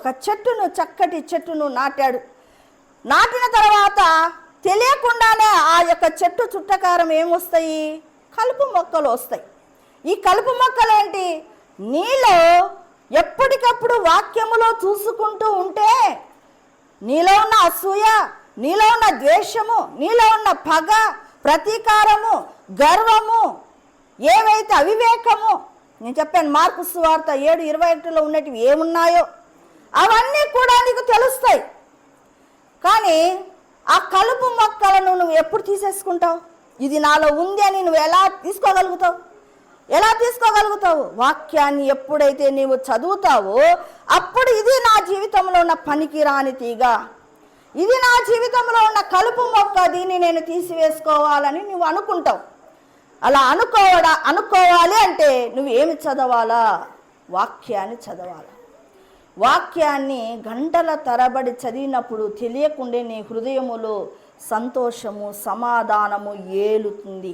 ఒక చెట్టును చక్కటి చెట్టును నాటాడు. నాటిన తర్వాత తెలియకుండానే ఆ యొక్క చెట్టు చుట్టకారం ఏమొస్తాయి? కలుపు మొక్కలు వస్తాయి. ఈ కలుపు మొక్కలు ఏంటి నీలో ఎప్పటికప్పుడు వాక్యములో చూసుకుంటూ ఉంటే నీలో ఉన్న అసూయ నీలో ఉన్న ద్వేషము నీలో ఉన్న పగ ప్రతీకారము గర్వము ఏవైతే అవివేకము నేను చెప్పాను మార్కు సువార్త ఏడు ఇరవై ఒకటిలో ఉన్నటివి ఏమున్నాయో? నీకు తెలుస్తాయి. కానీ ఆ కలుపు మొక్కలను నువ్వు ఎప్పుడు తీసేసుకుంటావు? ఇది నాలో ఉంది అని నువ్వు ఎలా తీసుకోగలుగుతావు? ఎలా తీసుకోగలుగుతావు? వాక్యాన్ని ఎప్పుడైతే నీవు చదువుతావో అప్పుడు ఇది నా జీవితంలో ఉన్న పనికిరాని తీగ. ఇది నా జీవితంలో ఉన్న కలుపు మొక్క దీన్ని నేను తీసివేసుకోవాలని నువ్వు అనుకుంటావు. అలా అనుకోవడా అనుకోవాలి అంటే నువ్వు ఏమి చదవాలా? వాక్యాన్ని చదవాలి? వాక్యాన్ని గంటల తరబడి చదివినప్పుడు తెలియకుండే నీ హృదయములో సంతోషము సమాధానము ఏలుతుంది.